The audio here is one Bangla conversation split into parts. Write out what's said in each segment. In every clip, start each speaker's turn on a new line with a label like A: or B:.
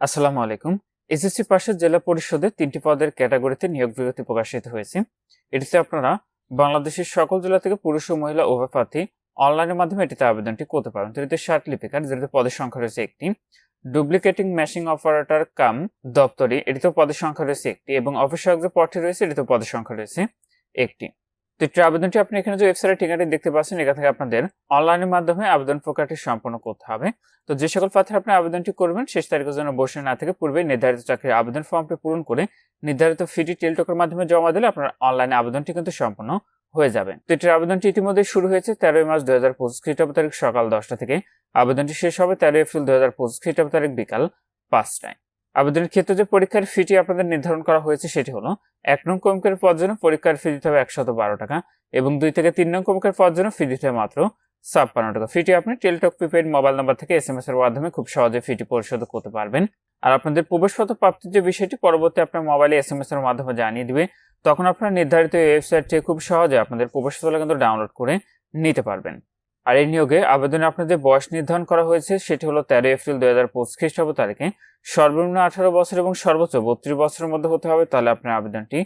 A: আসসালামু আলাইকুম। এসএসসি পাশের জেলা পরিষদে তিনটি পদের ক্যাটাগরিতে নিয়োগ বিজ্ঞপ্তি প্রকাশিত হয়েছে। এটিতে আপনারা বাংলাদেশের সকল জেলা থেকে পুরুষ ও মহিলা উভয় প্রার্থী অনলাইনের মাধ্যমে এটিতে আবেদনটি করতে পারেন। তো এটিতে ষাট লিপিকার, যেটিতে পদের সংখ্যা রয়েছে একটি। ডুপ্লিকেটিং মেশিং অপারেটর কাম দপ্তরি এটিতেও পদের সংখ্যা রয়েছে একটি। এবং অফিস পথে রয়েছে, এটিতেও পদের সংখ্যা রয়েছে একটি। তো আবেদনটি আপনি এখানে যে ওয়েবসাইটের ঠিকানাটি দেখতে পাচ্ছেন এখান থেকে আপনাদের অনলাইনের মাধ্যমে আবেদন প্রক্রিয়াটি সম্পন্ন করতে হবে। তো যে সকল প্রার্থীরা আপনি আবেদনটি করবেন, শেষ তারিখের জন্য বসে না থেকে পূর্বে নির্ধারিত চাকরির আবেদন ফর্মটি পূরণ করে নির্ধারিত ফিটি টেলটকের মাধ্যমে জমা দিলে আপনার অনলাইনে আবেদনটি কিন্তু সম্পন্ন হয়ে যাবে। তো এটির আবেদনটি ইতিমধ্যে শুরু হয়েছে তেরোই মার্চ দু হাজার পঁচিশ খ্রিস্টাব্দ তারিখ সকাল দশটা থেকে। আবেদনটি শেষ হবে তেরোই এপ্রিল দুই হাজার পঁচিশ খ্রিস্টাব্দ তারিখ বিকাল পাঁচটায়। আবেদনের ক্ষেত্রে যে পরীক্ষার ফিটি আপনাদের নির্ধারণ করা হয়েছে সেটি হলো, এক নং কমিকের পদ জন্য পরীক্ষার ফি দিতে হবে একশত বারো টাকা এবং দুই থেকে তিন নং কমিকের পদ জন্য ফি দিতে হবে মাত্র ছাপ্পান্ন টাকা। ফিটি আপনি টেলটক প্রিপেড মোবাইল নাম্বার থেকে এস এম এস এর মাধ্যমে খুব সহজে ফিটি পরিশোধ করতে পারবেন। আর আপনাদের প্রবেশপত্র প্রাপ্তির যে বিষয়টি পরবর্তী আপনার মোবাইলে এস এম এস এর মাধ্যমে জানিয়ে দিবে, তখন আপনারা নির্ধারিত ওয়েবসাইট থেকে খুব সহজে আপনাদের প্রবেশপত্র কিন্তু ডাউনলোড করে নিতে পারবেন। আর এই নিয়োগে আবেদনে আপনার যে বয়স নির্ধারণ করা হয়েছে, সেটি হলো তেরো এপ্রিল দুই হাজার পঁচিশ খ্রিস্টাব্দ তারিখে। সর্বনিম্ন আঠারো বছর এবং সর্বোচ্চ বত্রিশ বছরের মধ্যে হতে হবে, তাহলে আপনার আবেদনটি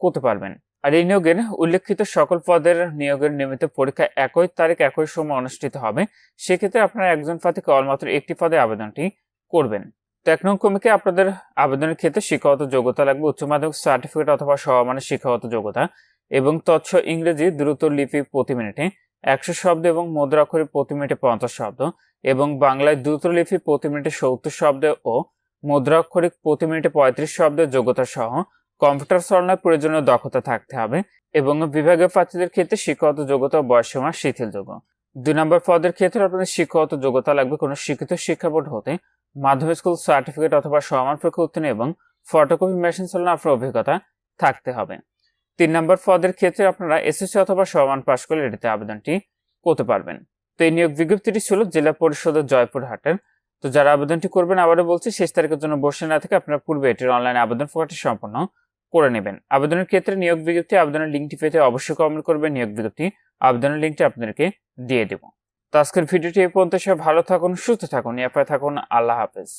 A: করতে পারবেন। আর এই নিয়োগের উল্লেখিত সকল পদের নিয়োগের নিয়মিত পরীক্ষা একই তারিখ, একই সময় অনুষ্ঠিত হবে। সেক্ষেত্রে আপনারা একজন প্রার্থী কেবলমাত্র একটি পদে আবেদনটি করবেন। তো কমিকে আপনাদের আবেদনের ক্ষেত্রে শিক্ষাগত যোগ্যতা লাগবে, উচ্চ মাধ্যমিক সার্টিফিকেট অথবা সমমানের শিক্ষাগত যোগ্যতা এবং তৎস ইংরেজি দ্রুত লিপি প্রতি মিনিটে একশো শব্দ এবং মুদ্রাক্ষরে প্রতি মিনিটে পঞ্চাশ শব্দ এবং বাংলায় দ্রুত লিপি প্রতি মিনিটে সত্তর শব্দ ও মুদ্রাক্ষরিক প্রতি মিনিটে পঁয়ত্রিশ শব্দের যোগ্যতা সহ কম্পিউটার চালনার প্রয়োজনীয় দক্ষতা থাকতে হবে এবং বিভাগীয় প্রার্থীদের ক্ষেত্রে শিক্ষাগত যোগ্যতা ও বয়সসীমা শিথিলযোগ্য। দুই নম্বর পদের ক্ষেত্রে আপনাদের শিক্ষাগত যোগ্যতা লাগবে কোনো শিক্ষিত শিক্ষা বোর্ড হতে, মাধ্যমিক স্কুল সার্টিফিকেট অথবা সমান পরীক্ষা উত্তীর্ণ এবং ফটোকপি মেশিন চালানোর আপনার অভিজ্ঞতা থাকতে হবে। তিন নম্বর পদের ক্ষেত্রে আপনারা এসএসসি অথবা সমান পাশ করলে এটিতে আবেদনটি করতে পারবেন। তো এই নিয়োগ বিজ্ঞপ্তিটি ছিল জেলা পরিষদের জয়পুরহাটের তো যারা আবেদনটি করবেন, আবারও বলছি, শেষ তারিখের জন্য বসে না থেকে আপনারা পূর্বে এটির অনলাইনে আবেদন প্রক্রিয়াটি সম্পন্ন করে নেবেন। আবেদনের ক্ষেত্রে নিয়োগ বিজ্ঞপ্তি, আবেদনের লিঙ্কটি পেতে অবশ্যই কমেন্ট করবেন। নিয়োগ বিজ্ঞপ্তি, আবেদনের লিঙ্কটি আপনাদেরকে দিয়ে দেব। তো আজকের ভিডিওটি এই পর্যন্ত সব ভালো থাকুন, সুস্থ থাকুন এরপরে থাকুন। আল্লাহ হাফেজ।